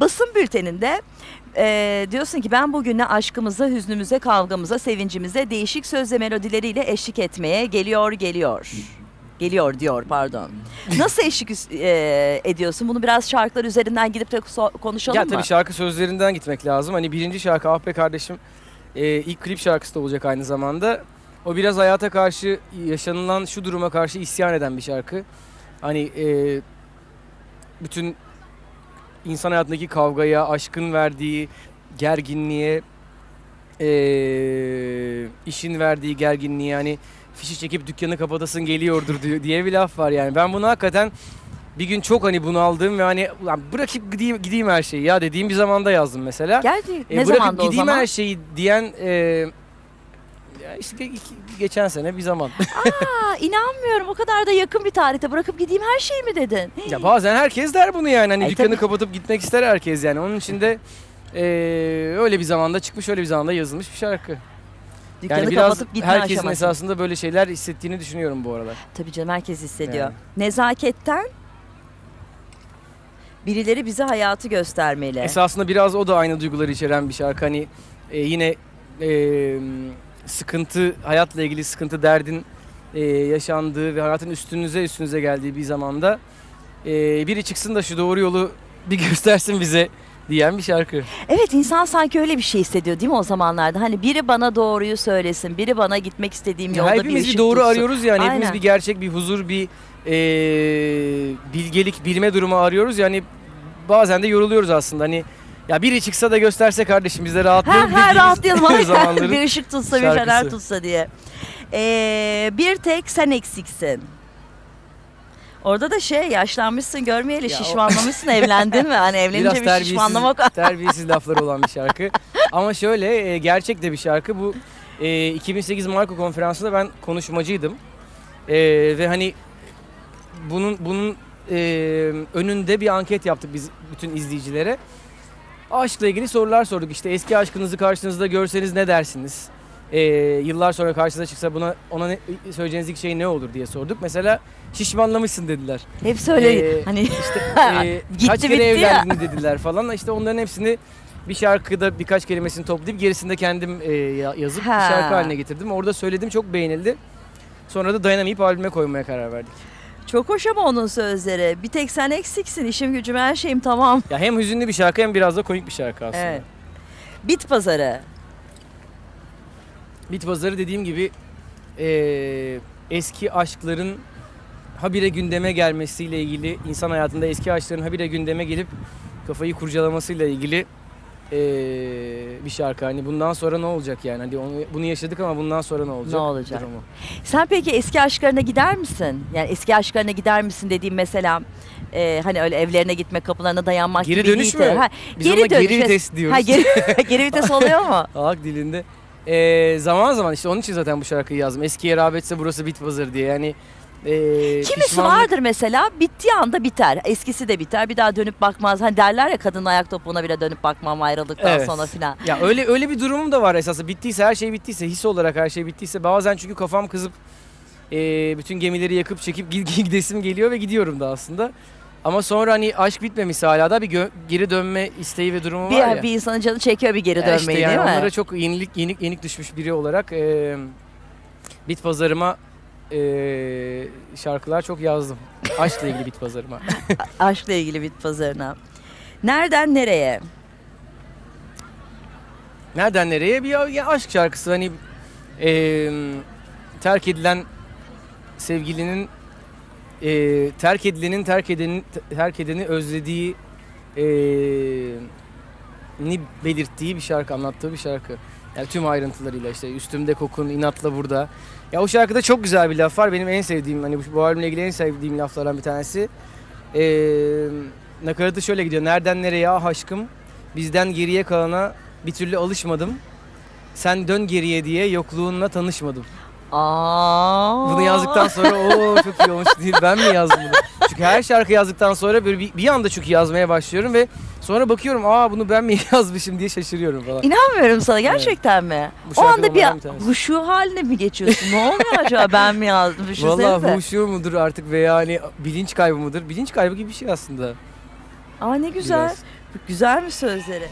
Basın bülteninde e, diyorsun ki ben bugüne aşkımıza, hüznümüze, kavgamıza, sevincimize değişik söz ve melodileriyle eşlik etmeye geliyor, geliyor. Geliyor diyor pardon. Nasıl eşlik e, ediyorsun? Bunu biraz şarkılar üzerinden gidip de so- konuşalım Ya mı? tabii şarkı sözlerinden gitmek lazım. Hani birinci şarkı Ah Be Kardeşim e, ilk klip şarkısı da olacak aynı zamanda. O biraz hayata karşı yaşanılan şu duruma karşı isyan eden bir şarkı. Hani e, bütün insan hayatındaki kavgaya, aşkın verdiği gerginliğe, e, işin verdiği gerginliğe hani fişi çekip dükkanı kapatasın geliyordur diye, diye bir laf var yani. Ben bunu hakikaten bir gün çok hani bunaldım ve hani ulan bırakıp gideyim, gideyim her şeyi ya dediğim bir zamanda yazdım mesela. Gerçi E, ne bırakıp zamandı o gideyim zaman? her şeyi diyen e, işte ge- geçen sene bir zaman. Aa, inanmıyorum o kadar da yakın bir tarihte bırakıp gideyim her şeyi mi dedin? ya bazen herkes der bunu yani hani E, dükkanı tabii. kapatıp gitmek ister herkes yani. Onun için de e, öyle bir zamanda çıkmış öyle bir zamanda yazılmış bir şarkı. Dükkanı Yani biraz kapatıp gitme herkesin aşaması. esasında böyle şeyler hissettiğini düşünüyorum bu aralar. Tabii canım herkes hissediyor. Yani. Nezaketten birileri bize hayatı göstermeli. Esasında biraz o da aynı duyguları içeren bir şarkı. Hani e, yine e, sıkıntı, hayatla ilgili sıkıntı, derdin e, yaşandığı ve hayatın üstünüze üstünüze geldiği bir zamanda e, biri çıksın da şu doğru yolu bir göstersin bize diyen bir şarkı. Evet insan sanki öyle bir şey hissediyor değil mi o zamanlarda? Hani biri bana doğruyu söylesin, biri bana gitmek istediğim Ya yolda bir hepimiz bir ışık doğru tutsun. arıyoruz yani. Hepimiz Aynen. bir gerçek, bir huzur, bir e, bilgelik, bilme durumu arıyoruz. Yani bazen de yoruluyoruz aslında. Hani ya biri çıksa da gösterse kardeşim biz de Ha, rahatlayalım. ha, dediğimiz rahatlayalım. zamanların bir ışık tutsa, bir fener şarkısı. tutsa diye. Ee, bir tek sen eksiksin. Orada da şey yaşlanmışsın görmeyeli Ya o- şişmanlamışsın evlendin mi? Hani evlenince Biraz bir terbiyesiz, şişmanlamak terbiyesiz lafları olan bir şarkı. Ama şöyle e, gerçek de bir şarkı. Bu e, 2008 Marco konferansında ben konuşmacıydım. E, ve hani bunun bunun e, önünde bir anket yaptık biz bütün izleyicilere. Aşkla ilgili sorular sorduk. İşte eski aşkınızı karşınızda görseniz ne dersiniz? E, yıllar sonra karşınıza çıksa buna ona ne, söyleyeceğiniz ilk şey ne olur diye sorduk. Mesela şişmanlamışsın dediler. hep söyle Ee, hani İşte e, Gitti kaç kere ya. evlendin dediler falan. İşte onların hepsini bir şarkıda birkaç kelimesini toplayıp gerisini de kendim e, ya- yazıp Ha. bir şarkı haline getirdim. Orada söyledim çok beğenildi. Sonra da dayanamayıp albüme koymaya karar verdik. Çok hoş ama onun sözleri. Bir tek sen eksiksin, işim gücüm her şeyim tamam. Ya hem hüzünlü bir şarkı hem biraz da komik bir şarkı aslında. Evet. Bit pazarı. Bit pazarı dediğim gibi e, eski aşkların habire gündeme gelmesiyle ilgili, insan hayatında eski aşkların habire gündeme gelip kafayı kurcalamasıyla ilgili e, bir şarkı. Hani bundan sonra ne olacak yani? Hani onu, bunu yaşadık ama bundan sonra ne olacak? Ne olacak? durumu. Sen peki eski aşklarına gider misin? Yani eski aşklarına gider misin dediğim mesela e, hani öyle evlerine gitme kapılarına dayanmak Geri gibi dönüş mü? Ha, Biz geri dönüş. geri vites diyoruz. Ha, geri, geri vites oluyor mu? Halk dilinde. E, zaman zaman işte onun için zaten bu şarkıyı yazdım. Eskiye rağbetse burası bit pazarı diye. Yani e, Kimisi pişmanlık- vardır mesela bittiği anda biter. Eskisi de biter. Bir daha dönüp bakmaz. Hani derler ya kadın ayak topuğuna bile dönüp bakmam ayrıldıktan Evet. sonra filan. Ya öyle öyle bir durumum da var esasında. Bittiyse her şey bittiyse, his olarak her şey bittiyse bazen çünkü kafam kızıp e, bütün gemileri yakıp çekip gid- gidesim geliyor ve gidiyorum da aslında. Ama sonra hani aşk bitmemiş hala da bir gö- geri dönme isteği ve durumu Bir, var ya. bir insanın canı çekiyor bir geri Ya dönmeyi işte değil yani mi? onlara çok yenilik yenik yenik düşmüş biri olarak e, bit pazarıma e, şarkılar çok yazdım. Aşkla ilgili bit pazarıma. Aşkla ilgili bit pazarına. Nereden nereye? Nereden nereye? Bir ya aşk şarkısı hani e, terk edilen sevgilinin e, terk edilenin terk edenin terk edeni özlediği e, ni belirttiği bir şarkı anlattığı bir şarkı. Yani tüm ayrıntılarıyla işte üstümde kokun inatla burada. Ya o şarkıda çok güzel bir laf var. Benim en sevdiğim hani bu, albümle ilgili en sevdiğim laflardan bir tanesi. E, nakaratı şöyle gidiyor. Nereden nereye ah aşkım bizden geriye kalana bir türlü alışmadım. Sen dön geriye diye yokluğunla tanışmadım. Aa. Bunu yazdıktan sonra o çok iyi olmuş değil. Ben mi yazdım bunu? Çünkü her şarkı yazdıktan sonra böyle bir, bir anda iyi yazmaya başlıyorum ve sonra bakıyorum aa bunu ben mi yazmışım diye şaşırıyorum falan. İnanmıyorum sana gerçekten mi? Bu O anda bir bir tanesi. huşu haline mi geçiyorsun? ne oluyor acaba ben mi yazdım? Düşünsenize. Vallahi huşu mudur artık veya hani bilinç kaybı mıdır? Bilinç kaybı gibi bir şey aslında. Aa ne güzel. Biraz. Güzel mi sözleri?